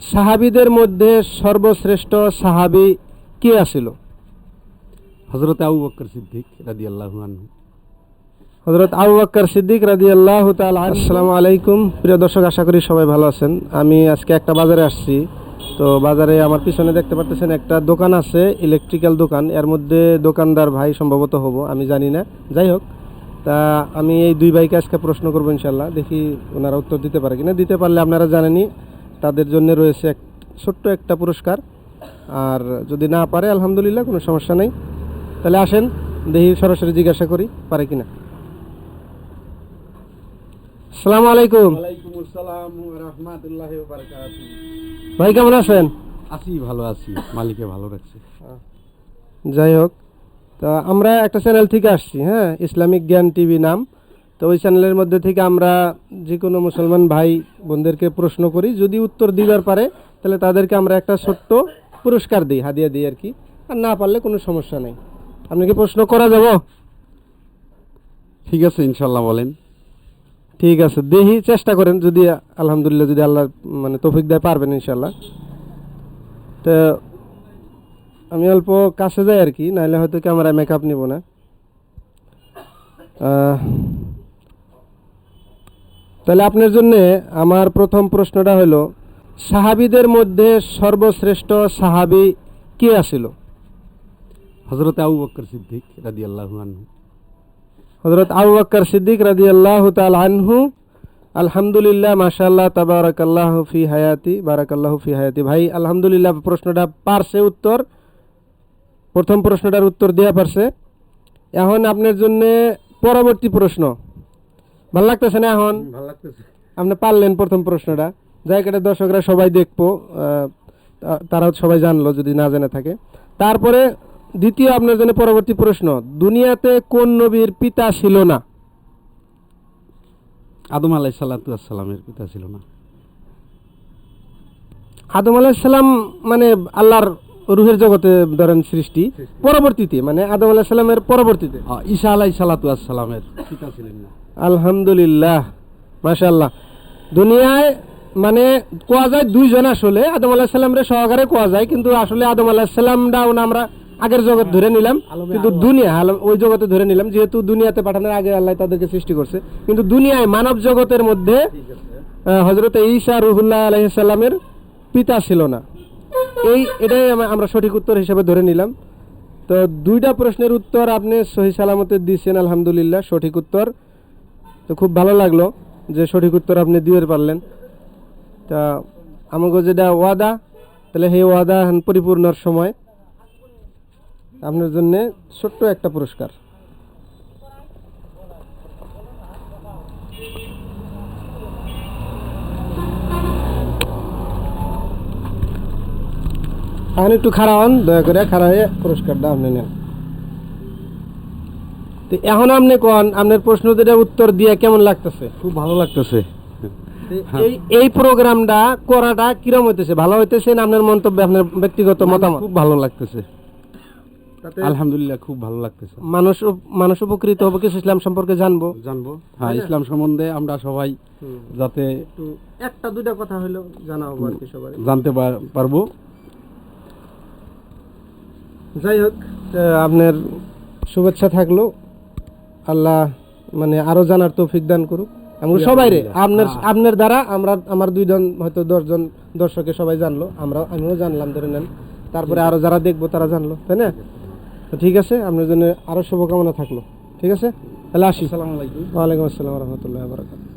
সাহাবিদের মধ্যে সর্বশ্রেষ্ঠ সাহাবি কে আসিল? হজরত আবু বকর সিদ্দিক রাদি আল্লাহ হজরত আবু বক্কর সিদ্দিক রাজি আল্লাহ আসসালামু আলাইকুম। প্রিয় দর্শক, আশা করি সবাই ভালো আছেন। আমি আজকে একটা বাজারে আসছি। তো বাজারে আমার পিছনে দেখতে পাচ্ছেন একটা দোকান আছে, ইলেকট্রিক্যাল দোকান। এর মধ্যে দোকানদার ভাই সম্ভবত হব, আমি জানি না। যাই হোক, তা আমি এই দুই ভাইকে আজকে প্রশ্ন করব ইনশাল্লাহ দেখি ওনারা উত্তর দিতে পারে কিনা। দিতে পারলে আপনারা জানেনই। তাদের জন্য রয়েছে এক ছোট্ট একটা পুরস্কার। আর যদি না পারে আলহামদুলিল্লাহ কোনো সমস্যা নেই। তাহলে আসেন দেখি সরাসরি জিজ্ঞাসা করি পারে কিনা। আসসালামু আলাইকুম। ভাই কেমন আছেন? আছি ভালো আছি। মালিকে ভালো রাখছে। যাই হোক তা আমরা একটা চ্যানেল থেকে আসছি হ্যাঁ? ইসলামিক জ্ঞান টিভি নাম। তো ওই চ্যানেলের মধ্যে থেকে আমরা যে কোনো মুসলমান ভাই বোনদেরকে প্রশ্ন করি যদি উত্তর দিবার পারে তাহলে তাদেরকে আমরা একটা ছোট্ট পুরস্কার দিই হাদিয়া দিই আর কি। আর না পারলে কোনো সমস্যা নেই। আপনি কি প্রশ্ন করা যাব? ঠিক আছে ইনশাল্লাহ বলেন। ঠিক আছে দেখি চেষ্টা করেন যদি আলহামদুলিল্লাহ যদি আল্লাহ মানে তৌফিক দেয় পারবেন ইনশাল্লাহ তো আমি অল্প কাছে যাই আর কি নাহলে হয়তো ক্যামেরায় মেকআপ নিব না। তাহলে আপনার জন্য আমার প্রথম প্রশ্নটা হলো সাহাবিদের মধ্যে সর্বশ্রেষ্ঠ সাহাবি কে আসিল? হজরত আবু বকর সিদ্দিক রাদি আল্লাহ আনহু। হজরত আবু বক্কর সিদ্দিক রাজি আল্লাহ তাল আনহু আলহামদুলিল্লাহ মাশাল্লাহ তাবারাকাল্লাহ ফি হায়াতি বারাকাল্লাহ ফি হায়াতি। ভাই আলহামদুলিল্লাহ প্রশ্নটা পারছে উত্তর? প্রথম প্রশ্নটার উত্তর দেওয়া পারছে। এখন আপনার জন্য পরবর্তী প্রশ্ন। ভালো লাগতেছে না এখন? ভালো লাগতেছে। আপনি পারলেন প্রথম প্রশ্নটা। জায়গাটা দর্শকরা সবাই দেখব তারাও সবাই জানলো যদি না জেনে থাকে। তারপরে দ্বিতীয় আপনার জন্য পরবর্তী প্রশ্ন দুনিয়াতে কোন নবীর পিতা ছিল না? আদম আলাই সাল্লাতু পিতা ছিল না। আদম আলাহিসাল্লাম মানে আল্লাহর রুহের জগতে ধরেন সৃষ্টি পরবর্তীতে মানে আদম আলাহিসাল্লামের পরবর্তীতে। ঈসা আলাই সাল্লাতু আসসালামের পিতা ছিলেন না। আলহামদুলিল্লাহ মাশাল্লাহ দুনিয়ায় মানে কোয়া যায় দুইজন আসলে আদম আলাহিসাল্লামরে সহকারে কোয়া যায় কিন্তু আসলে আদম আলাহিসাল্লামটা আমরা আগের জগৎ ধরে নিলাম কিন্তু দুনিয়া ওই জগতে ধরে নিলাম যেহেতু দুনিয়াতে পাঠানোর আগে আল্লাহ তাদেরকে সৃষ্টি করছে। কিন্তু দুনিয়ায় মানব জগতের মধ্যে হজরত ঈসা রুহুল্লাহ আলহিসাল্লামের পিতা ছিল না। এই এটাই আমরা সঠিক উত্তর হিসেবে ধরে নিলাম। তো দুইটা প্রশ্নের উত্তর আপনি সহি সালামতে দিয়েছেন আলহামদুলিল্লাহ সঠিক উত্তর। তো খুব ভালো লাগল যে সঠিক উত্তর আপনি দিয়ে পারলেন। তা আমাকে যেটা ওয়াদা, তাহলে সেই ওয়াদা পরিপূর্ণর সময়। আপনার জন্য ছোট্ট একটা পুরস্কার। এখন একটু খাড়া হন, দয়া করে খাড়া হয়ে পুরস্কারটা আপনি নেন। তো এখন আপনি কন? আপনার প্রশ্ন দুটা উত্তর দিয়ে কেমন লাগতেছে? খুব ভালো লাগতেছে। এই এই প্রোগ্রামটা করাটা কিরম হইতেছে? ভালো হইতেছে না আপনার মন্তব্য আপনার ব্যক্তিগত মতামত? খুব ভালো লাগতেছে। আলহামদুলিল্লাহ খুব ভালো লাগতেছে। মানুষ মানুষ উপকৃত হবে কিছু ইসলাম সম্পর্কে জানব। জানব। হ্যাঁ ইসলাম সম্বন্ধে আমরা সবাই যাতে একটা দুইটা কথা হইল জানা হব আর কি সবাই জানতে পারব। যাই হোক আপনার শুভেচ্ছা থাকল। আল্লাহ মানে আরও জানার তৌফিক দান করুক। আমরা সবাই রে আপনার আপনার দ্বারা আমরা আমার দুইজন হয়তো দশজন দর্শকে সবাই জানলো আমরা আমিও জানলাম ধরে নেন। তারপরে আরও যারা দেখব তারা জানলো তাই না? তো ঠিক আছে আপনার জন্য আরও শুভকামনা থাকল। ঠিক আছে? তাহলে আসি। সালামালাইকুম আলাইকুম। ওয়ালাইকুম আসসালাম রহমতুল্লাহ বারকাত